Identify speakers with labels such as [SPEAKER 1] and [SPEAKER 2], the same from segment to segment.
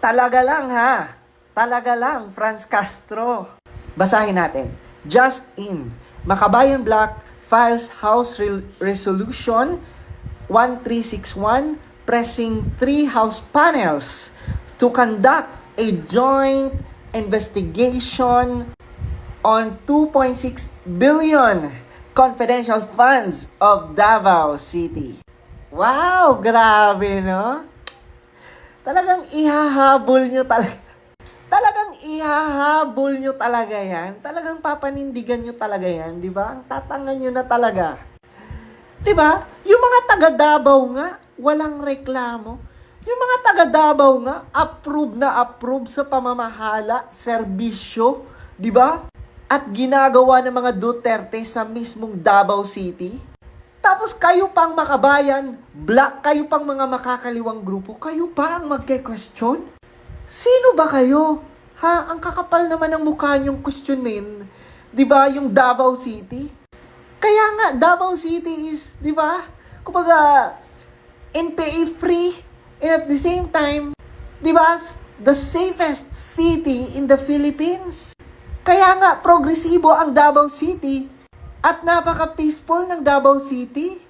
[SPEAKER 1] Talaga lang ha. Talaga lang, Franz Castro. Basahin natin. Just in. Makabayan Black files House Re- Resolution 1361 pressing three House panels to conduct a joint investigation on 2.6 billion confidential funds of Davao City. Wow, grabe no? Talagang ihahabol nyo talaga. Talagang ihahabol nyo talaga yan. Talagang papanindigan nyo talaga yan, di ba? Ang tatangan nyo na talaga. Di ba? Yung mga taga Davao nga, walang reklamo. Yung mga taga Davao nga, approve na approve sa pamamahala, serbisyo, di ba? At ginagawa ng mga Duterte sa mismong Davao City. Tapos kayo pang makabayan, black, kayo pang mga makakaliwang grupo, kayo pa ang magke-question? Sino ba kayo? Ha? Ang kakapal naman ng mukha niyong questionin. Di ba? Yung Davao City. Kaya nga, Davao City is, di ba? Kumbaga, NPA free. And at the same time, di ba? The safest city in the Philippines. Kaya nga, progresibo ang Davao City. At napaka-peaceful ng Davao City.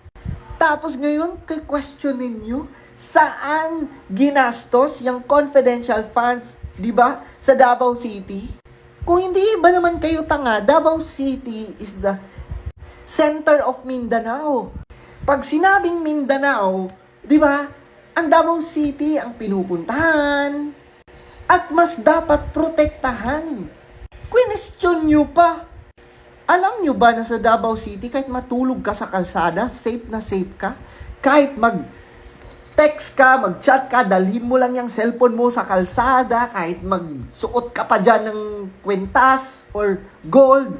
[SPEAKER 1] Tapos ngayon, kay questionin nyo, saan ginastos yung confidential funds, di ba, sa Davao City? Kung hindi ba naman kayo tanga, Davao City is the center of Mindanao. Pag sinabing Mindanao, di ba, ang Davao City ang pinupuntahan at mas dapat protektahan. Question nyo pa, alam nyo ba na sa Davao City, kahit matulog ka sa kalsada, safe na safe ka? Kahit mag text ka, mag-chat ka, dalhin mo lang yung cellphone mo sa kalsada, kahit magsuot ka pa dyan ng kwentas or gold,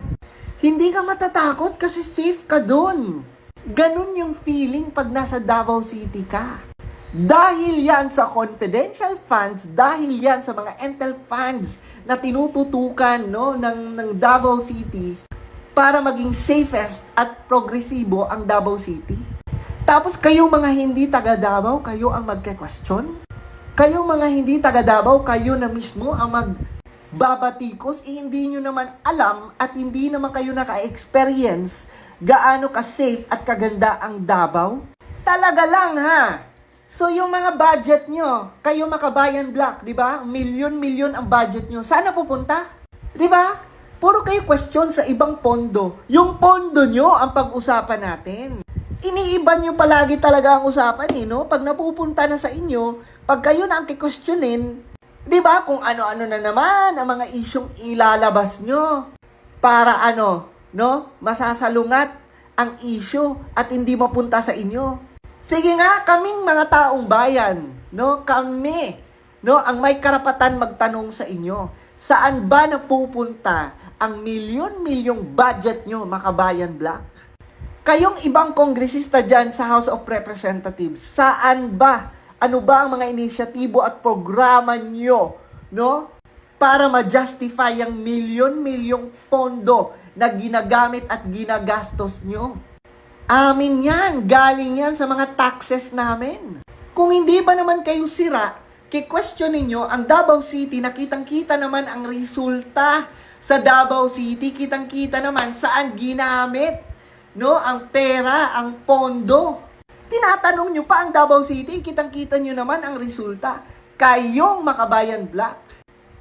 [SPEAKER 1] hindi ka matatakot kasi safe ka doon. Ganun yung feeling pag nasa Davao City ka. Dahil yan sa confidential funds, dahil yan sa mga intel funds na tinututukan no, ng, ng Davao City, para maging safest at progresibo ang Davao City. Tapos kayo mga hindi taga Davao, kayo ang magke-question? Kayong mga hindi taga Davao, kayo na mismo ang magbabatikos, eh, hindi nyo naman alam at hindi naman kayo naka-experience gaano ka-safe at kaganda ang Davao? Talaga lang ha! So yung mga budget nyo, kayo makabayan black, di ba? Milyon-milyon ang budget nyo. Sana pupunta? Di ba? Puro kayo question sa ibang pondo. Yung pondo nyo ang pag-usapan natin. Iniiba nyo palagi talaga ang usapan eh, no? Pag napupunta na sa inyo, pag kayo na ang kikwestiyonin, di ba, kung ano-ano na naman ang mga isyong ilalabas nyo para ano, no? Masasalungat ang isyo at hindi mapunta sa inyo. Sige nga, kaming mga taong bayan, no? Kami, no? Ang may karapatan magtanong sa inyo, saan ba napupunta ang milyon-milyong budget nyo, Makabayan Black? Kayong ibang kongresista dyan sa House of Representatives, saan ba? Ano ba ang mga inisyatibo at programa nyo, no? Para ma-justify ang milyon-milyong pondo na ginagamit at ginagastos nyo. Amin yan. Galing yan sa mga taxes namin. Kung hindi ba naman kayo sira, ki-question ninyo ang Davao City na kitang-kita naman ang resulta sa Davao City. Kitang-kita naman saan ginamit no, ang pera, ang pondo. Tinatanong nyo pa ang Davao City, kitang-kita nyo naman ang resulta. Kayong makabayan black.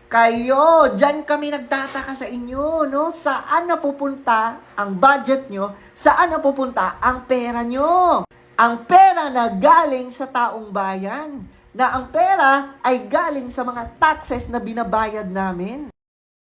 [SPEAKER 1] Kayo, dyan kami nagtataka sa inyo, no? Saan napupunta ang budget nyo? Saan napupunta ang pera nyo? Ang pera na galing sa taong bayan. Na ang pera ay galing sa mga taxes na binabayad namin.